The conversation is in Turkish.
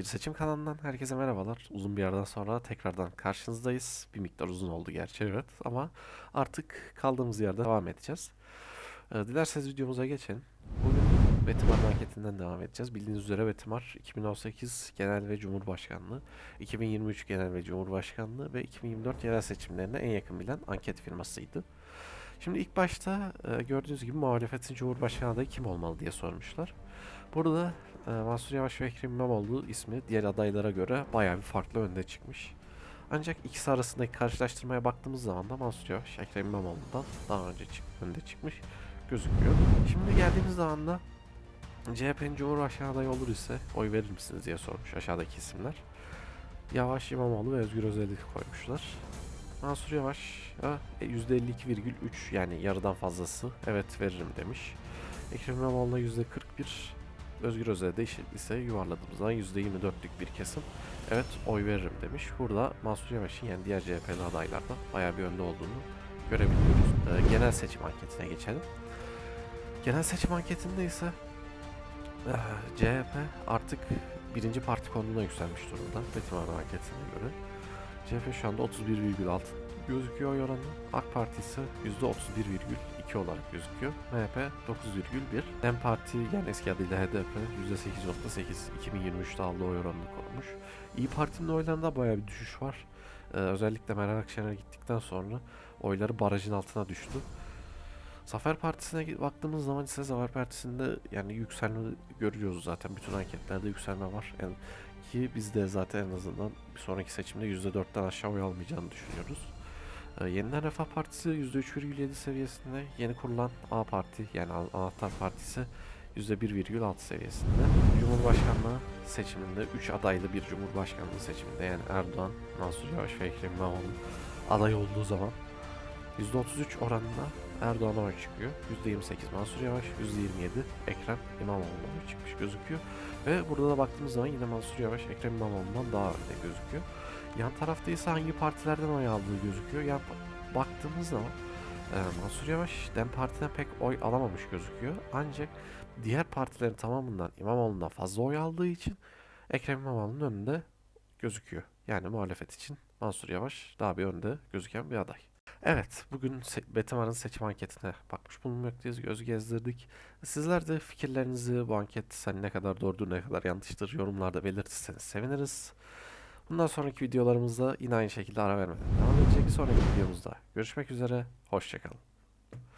Bir seçim kanalından herkese merhabalar. Uzun bir aradan sonra tekrardan karşınızdayız. Bir miktar uzun oldu gerçi evet ama artık kaldığımız yerde devam edeceğiz. Ee, dilerseniz videomuza geçelim. Bugün Betimar marketinden devam edeceğiz. Bildiğiniz üzere Betimar 2018 Genel ve Cumhurbaşkanlığı, 2023 Genel ve Cumhurbaşkanlığı ve 2024 yerel seçimlerine en yakın bilen anket firmasıydı. Şimdi ilk başta e, gördüğünüz gibi muhalefetin Cumhurbaşkanı adayı kim olmalı diye sormuşlar. Burada e, Mansur Yavaş ve Ekrem İmamoğlu ismi diğer adaylara göre bayağı bir farklı önde çıkmış. Ancak ikisi arasındaki karşılaştırmaya baktığımız zaman da Mansur Yavaş Ekrem İmamoğlu'ndan daha önce çık önde çıkmış gözüküyor. Şimdi geldiğimiz zaman da CHP'nin Cumhurbaşkanı adayı olur ise oy verir misiniz diye sormuş aşağıdaki isimler. Yavaş, İmamoğlu ve Özgür Özel'i koymuşlar. Mansur Yavaş ha, e, %52,3 yani yarıdan fazlası evet veririm demiş. Ekrem İmamoğlu'na %41, Özgür Özel'de ise- yuvarladığımız zaman %24'lük bir kesim evet oy veririm demiş. Burada Mansur Yavaş'ın yani diğer CHP'li adaylardan bayağı bir önde olduğunu görebiliyoruz. Ee, genel seçim anketine geçelim. Genel seçim anketinde ise eh, CHP artık birinci parti konumuna yükselmiş durumda. Betimar anketine göre. CHP şu anda 31,6 gözüküyor oy oranı. AK Parti ise %31,2 olarak gözüküyor. MHP 9,1. DEM Parti yani eski adıyla HDP %8,8 2023'te aldığı oy oranını korumuş. İyi Parti'nin oylarında bayağı bir düşüş var. Ee, özellikle Meral Akşener gittikten sonra oyları barajın altına düştü. Zafer Partisi'ne baktığımız zaman ise Zafer Partisi'nde yani yükselme görüyoruz zaten. Bütün anketlerde yükselme var. Yani ki biz de zaten en azından bir sonraki seçimde %4'ten aşağı oy almayacağını düşünüyoruz. Ee, Yeniden Refah Partisi %3,7 seviyesinde. Yeni kurulan A Parti yani An- Anahtar Partisi %1,6 seviyesinde. Cumhurbaşkanlığı seçiminde 3 adaylı bir Cumhurbaşkanlığı seçiminde yani Erdoğan, Mansur Yavaş ve Ekrem İmamoğlu aday olduğu zaman %33 oranında Erdoğan'a oy çıkıyor. %28 Mansur Yavaş, %27 Ekrem İmamoğlu'na oy çıkmış gözüküyor. Ve burada da baktığımız zaman yine Mansur Yavaş Ekrem İmamoğlu'ndan daha önde gözüküyor. Yan tarafta ise hangi partilerden oy aldığı gözüküyor. Yani ba- baktığımız zaman e, Mansur Yavaş DEM Parti'den pek oy alamamış gözüküyor. Ancak diğer partilerin tamamından İmamoğlu'ndan fazla oy aldığı için Ekrem İmamoğlu'nun önünde gözüküyor. Yani muhalefet için Mansur Yavaş daha bir önde gözüken bir aday. Evet, bugün Betimar'ın seçim anketine bakmış bulunmaktayız, göz gezdirdik. Sizler de fikirlerinizi bu anket hani ne kadar doğrudur, ne kadar yanlıştır yorumlarda belirtirseniz seviniriz. Bundan sonraki videolarımızda yine aynı şekilde ara vermeden devam edecek. Sonraki videomuzda görüşmek üzere, hoşçakalın.